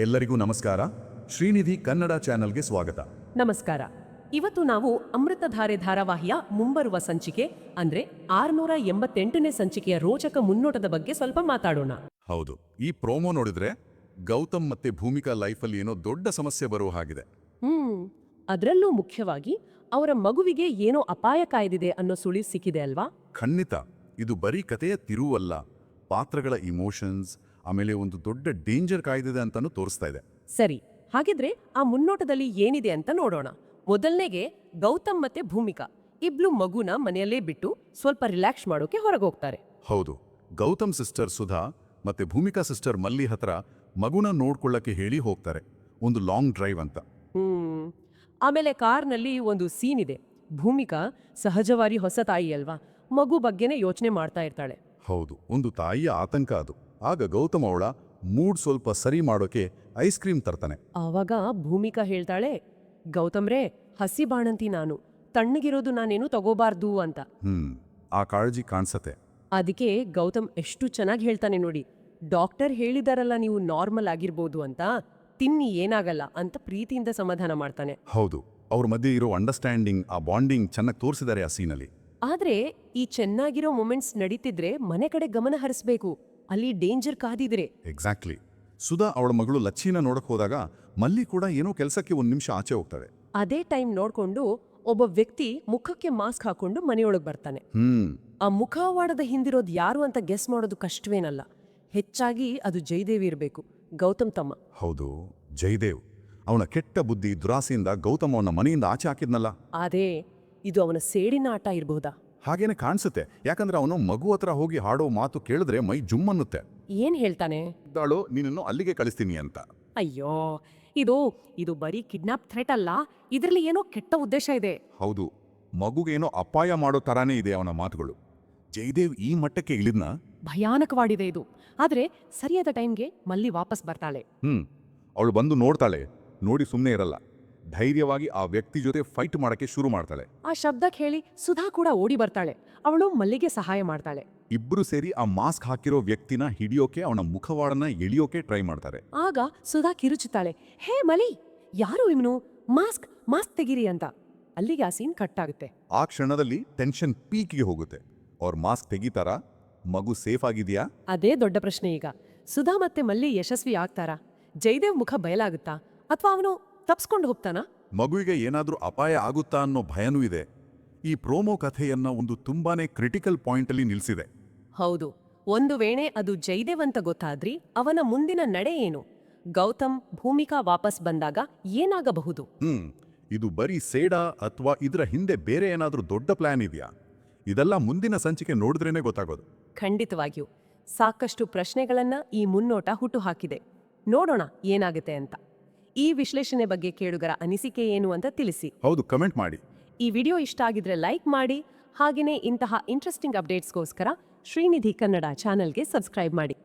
ಎಲ್ಲರಿಗೂ ನಮಸ್ಕಾರ. ಶ್ರೀನಿಧಿ ಕನ್ನಡ ಚಾನೆಲ್ಗೆ ಸ್ವಾಗತ. ನಮಸ್ಕಾರ. ಇವತ್ತು ನಾವು ಅಮೃತಧಾರೆ ಧಾರಾವಾಹಿಯ ಮುಂಬರುವ ಸಂಚಿಕೆ ಅಂದ್ರೆ ಆರ್ನೂರ ಎಂಬತ್ತೆಂಟನೇ ಸಂಚಿಕೆಯ ರೋಚಕ ಮುನ್ನೋಟದ ಬಗ್ಗೆ ಸ್ವಲ್ಪ ಮಾತಾಡೋಣ. ಹೌದು. ಈ ಪ್ರೋಮೋ ನೋಡಿದ್ರೆ ಗೌತಮ್ ಮತ್ತೆ ಭೂಮಿಕಾ ಲೈಫಲ್ಲಿ ಏನೋ ದೊಡ್ಡ ಸಮಸ್ಯೆ ಬರುವ ಹಾಗಿದೆ. ಹ್ಮ್. ಅದರಲ್ಲೂ ಮುಖ್ಯವಾಗಿ ಅವರ ಮಗುವಿಗೆ ಏನೋ ಅಪಾಯ ಕಾಯ್ದಿದೆ ಅನ್ನೋ ಸುಳಿ ಸಿಕ್ಕಿದೆ ಅಲ್ವಾ? ಖಂಡಿತ. ಇದು ಬರೀ ಕಥೆಯ ತಿರುವಲ್ಲ. ಪಾತ್ರಗಳ ಇಮೋಷನ್ಸ್ ಆಮೇಲೆ ಒಂದು ದೊಡ್ಡ ಡೇಂಜರ್ ಕಾಯ್ದಿದೆ ಅಂತಾನು ತೋರಿಸ್ತಾ ಇದೆ. ಸರಿ ಹಾಗಿದ್ರೆ ಆ ಮುನ್ನೋಟದಲ್ಲಿ ಏನಿದೆ ಅಂತ ನೋಡೋಣ. ಮೊದಲನೇಗೆ ಗೌತಮ್ ಮತ್ತೆ ಭೂಮಿಕಾ. ಇಬ್ಲು ಮಗುನ ಮನೆಯಲ್ಲೇ ಬಿಟ್ಟು ಸ್ವಲ್ಪ ರಿಲ್ಯಾಕ್ಸ್ ಮಾಡೋಕೆ ಹೊರಗೋಗ್ತಾರೆ. ಹೌದು ಗೌತಮ್ ಸಿಸ್ಟರ್ ಸುಧಾ ಮತ್ತೆ ಭೂಮಿಕಾ ಸಿಸ್ಟರ್ ಮಲ್ಲಿ ಹತ್ರ ಮಗುನ ನೋಡ್ಕೊಳ್ಳಕ್ಕೆ ಹೇಳಿ ಹೋಗ್ತಾರೆ. ಒಂದು ಲಾಂಗ್ ಡ್ರೈವ್ ಅಂತ. ಹ್ಮ್ ಆಮೇಲೆ ಕಾರ್ನಲ್ಲಿ ಒಂದು ಸೀನ್ ಇದೆ. ಭೂಮಿಕಾ ಸಹಜವಾಗಿ ಹೊಸ ತಾಯಿ ಅಲ್ವಾ ಮಗು ಬಗ್ಗೆನೇ ಯೋಚನೆ ಮಾಡ್ತಾ ಇರ್ತಾಳೆ. ಹೌದು ಒಂದು ತಾಯಿಯ ಆತಂಕ ಅದು. ಆಗ ಗೌತಮ ಅವಳ ಮೂಡ್ ಸ್ವಲ್ಪ ಸರಿ ಮಾಡೋಕೆ ಐಸ್ ಕ್ರೀಮ್ ತರ್ತಾನೆ. ಆವಾಗ ಭೂಮಿಕಾ ಹೇಳ್ತಾಳೆ ಗೌತಮ್ರೆ ಹಸಿ ಬಾಣಂತಿ ನಾನು ತಣ್ಣಗಿರೋದು ನಾನೇನು ತಗೋಬಾರ್ದು ಅಂತ. ಹ್ಮ್ ಆ ಕಾಳಜಿ ಕಾಣಿಸತ್ತೆ. ಅದಕ್ಕೆ ಗೌತಮ್ ಎಷ್ಟು ಚೆನ್ನಾಗಿ ಹೇಳ್ತಾನೆ ನೋಡಿ ಡಾಕ್ಟರ್ ಹೇಳಿದಾರಲ್ಲ ನೀವು ನಾರ್ಮಲ್ ಆಗಿರ್ಬೋದು ಅಂತ ತಿನ್ನಿ ಏನಾಗಲ್ಲ ಅಂತ ಪ್ರೀತಿಯಿಂದ ಸಮಾಧಾನ ಮಾಡ್ತಾನೆ. ಹೌದು ಅವ್ರ ಮಧ್ಯೆ ಇರೋ ಅಂಡರ್ಸ್ಟ್ಯಾಂಡಿಂಗ್ ಆ ಬಾಂಡಿಂಗ್ ಚೆನ್ನಾಗಿ ತೋರಿಸಿದ್ದಾರೆ ಆ ಸೀನಲ್ಲಿ ಆದ್ರೆ ಈ ಚೆನ್ನಾಗಿರೋ ಮೂಮೆಂಟ್ಸ್ ನಡೀತಿದ್ರೆ ಮನೆ ಕಡೆ ಗಮನ ಹರಿಸ್ಬೇಕು. ಅಲ್ಲಿ ಡೇಂಜರ್ ಕಾದಿದ್ರೆ. ಎಕ್ಸಾಕ್ಟ್ಲಿ ಸುಧಾ ಅವಳ ಮಗಳು ಲಚ್ಚಿನ ನೋಡಕ್ ಹೋದಾಗ ಮಲ್ಲಿ ಕೂಡ ಏನೋ ಕೆಲಸಕ್ಕೆ ಒಂದು ನಿಮಿಷ ಆಚೆ ಹೋಗ್ತಾಳೆ. ಅದೇ ಟೈಮ್ ನೋಡ್ಕೊಂಡು ಒಬ್ಬ ವ್ಯಕ್ತಿ ಮುಖಕ್ಕೆ ಮಾಸ್ಕ್ ಹಾಕೊಂಡು ಮನೆಯೊಳಗೆ ಬರ್ತಾನೆ. ಹ್ಮ್. ಆ ಮುಖವಾಡದ ಹಿಂದಿರೋದು ಯಾರು ಅಂತ ಗೆಸ್ ಮಾಡೋದು ಕಷ್ಟವೇನಲ್ಲ. ಹೆಚ್ಚಾಗಿ ಅದು ಜಯದೇವಿ ಇರಬೇಕು. ಗೌತಮ್ ತಮ್ಮ. ಹೌದು ಜಯದೇವ್. ಅವನ ಕೆಟ್ಟ ಬುದ್ಧಿ ದುರಾಸೆಯಿಂದ ಗೌತಮ್ ಅವನ ಮನೆಯಿಂದ ಆಚೆ ಹಾಕಿದ್ನಲ್ಲ. ಅದೇ. ಇದು ಅವನ ಸೇಡಿನ ಆಟ ಇರಬಹುದಾ ಹಾಗೇನೆ ಕಾಣಿಸುತ್ತೆ. ಯಾಕಂದ್ರೆ ಅವನು ಮಗು ಹತ್ರ ಹೋಗಿ ಹಾಡೋ ಮಾತು ಕೇಳಿದ್ರೆ ಮೈ ಜುಮ್ ಅನ್ನುತ್ತೆ ಏನ್ ಹೇಳ್ತಾನೆ? ದಾಳು ನಿನ್ನನ್ನು ಅಲ್ಲಿಗೆ ಕಳಿಸ್ತೀನಿ ಅಂತ. ಅಯ್ಯೋ ಇದು ಇದು ಬರೀ ಕಿಡ್ನಾಪ್ ಥ್ರೆಟ್ ಅಲ್ಲ ಇದರಲ್ಲಿ ಏನೋ ಕೆಟ್ಟ ಉದ್ದೇಶ ಇದೆ. ಹೌದು ಮಗುಗೇನೋ ಅಪಾಯ ಮಾಡೋ ತರಾನೇ ಇದೆ ಅವನ ಮಾತುಗಳು. ಜಯದೇವ್ ಈ ಮಟ್ಟಕ್ಕೆ ಇಳಿದ್ನ? ಭಯಾನಕವಾಡಿದೆ ಇದು. ಆದ್ರೆ ಸರಿಯಾದ ಟೈಮ್ಗೆ ಮಲ್ಲಿ ವಾಪಸ್ ಬರ್ತಾಳೆ. ಹ್ಮ್ ಅವಳು ಬಂದು ನೋಡ್ತಾಳೆ. ನೋಡಿ ಸುಮ್ಮನೆ ಇರಲ್ಲ. ಧೈರ್ಯವಾಗಿ ಆ ವ್ಯಕ್ತಿ ಜೊತೆ ಫೈಟ್ ಮಾಡಕ್ಕೆ ಶುರು ಮಾಡ್ತಾಳೆ. ಆ ಶಬ್ದ ಕೇಳಿ ಸುಧಾ ಕೂಡ ಓಡಿ ಬರ್ತಾಳೆ. ಅವಳು ಮಲ್ಲಿಗೆ ಸಹಾಯ ಮಾಡ್ತಾಳೆ. ಇಬ್ರು ಸೇರಿ ಆ ಮಾಸ್ಕ್ ಹಾಕಿರೋ ವ್ಯಕ್ತಿನ ಹಿಡಿಯೋಕೆ ಅವನ ಮುಖವಾಡನ ಎಳಿಯೋಕೆ ಟ್ರೈ ಮಾಡ್ತಾರೆ. ಆಗ ಸುಧಾ ಕಿರುಚುತ್ತಾಳೆ ಹೇ ಮಲಿ ಯಾರು ಇವನು? ಮಾಸ್ಕ್ ಮಾಸ್ಕ್ ತೆಗಿರಿ ಅಂತ. ಅಲ್ಲಿಗೆ ಆ ಸೀನ್ ಕಟ್ ಆಗುತ್ತೆ. ಆ ಕ್ಷಣದಲ್ಲಿ ಟೆನ್ಷನ್ ಪೀಕ್ಗೆ ಹೋಗುತ್ತೆ. ಅವ್ರ ಮಾಸ್ಕ್ ತೆಗಿತಾರಾ? ಮಗು ಸೇಫ್ ಆಗಿದೆಯಾ? ಅದೇ ದೊಡ್ಡ ಪ್ರಶ್ನೆ ಈಗ. ಸುಧಾ ಮತ್ತೆ ಮಲ್ಲಿ ಯಶಸ್ವಿ ಆಗ್ತಾರಾ? ಜಯದೇವ್ ಮುಖ ಬಯಲಾಗುತ್ತಾ? ಅಥವಾ ಅವನು ತಪ್ಸ್ಕೊಂಡು ಹೋಗ್ತಾನ? ಮಗುವಿಗೆ ಏನಾದ್ರೂ ಅಪಾಯ ಆಗುತ್ತಾ ಅನ್ನೋ ಭಯನೂ ಇದೆ. ಈ ಪ್ರೋಮೋ ಕಥೆಯನ್ನ ಒಂದು ತುಂಬಾನೇ ಕ್ರಿಟಿಕಲ್ ಪಾಯಿಂಟ್ ಅಲ್ಲಿ ನಿಲ್ಸಿದೆ. ಹೌದು. ಒಂದು ವೇಳೆ ಅದು ಜೈದೇವ್ ಅಂತ ಗೊತ್ತಾದ್ರಿ ಅವನ ಮುಂದಿನ ನಡೆ ಏನು? ಗೌತಮ್ ಭೂಮಿಕಾ ವಾಪಸ್ ಬಂದಾಗ ಏನಾಗಬಹುದು? ಹ್ಮ್. ಇದು ಬರೀ ಸೇಡಾ ಅಥವಾ ಇದರ ಹಿಂದೆ ಬೇರೆ ಏನಾದ್ರೂ ದೊಡ್ಡ ಪ್ಲಾನ್ ಇದೆಯಾ? ಇದೆಲ್ಲ ಮುಂದಿನ ಸಂಚಿಕೆ ನೋಡಿದ್ರೇನೆ ಗೊತ್ತಾಗೋದು. ಖಂಡಿತವಾಗಿಯೂ. ಸಾಕಷ್ಟು ಪ್ರಶ್ನೆಗಳನ್ನ ಈ ಮುನ್ನೋಟ ಹುಟ್ಟುಹಾಕಿದೆ ನೋಡೋಣ ಏನಾಗುತ್ತೆ ಅಂತ. ಈ ವಿಶ್ಲೇಷಣೆ ಬಗ್ಗೆ ಕೇಳುಗರ ಅನಿಸಿಕೆ ಏನು ಅಂತ ತಿಳಿಸಿ. ಹೌದು ಕಮೆಂಟ್ ಮಾಡಿ. ಈ ವಿಡಿಯೋ ಇಷ್ಟ ಆಗಿದ್ರೆ ಲೈಕ್ ಮಾಡಿ. ಹಾಗೆಯೇ ಇಂತಹ ಇಂಟ್ರೆಸ್ಟಿಂಗ್ ಅಪ್ಡೇಟ್ಸ್ಗೋಸ್ಕರ ಶ್ರೀನಿಧಿ ಕನ್ನಡ ಚಾನೆಲ್ಗೆ ಸಬ್ಸ್ಕ್ರೈಬ್ ಮಾಡಿ.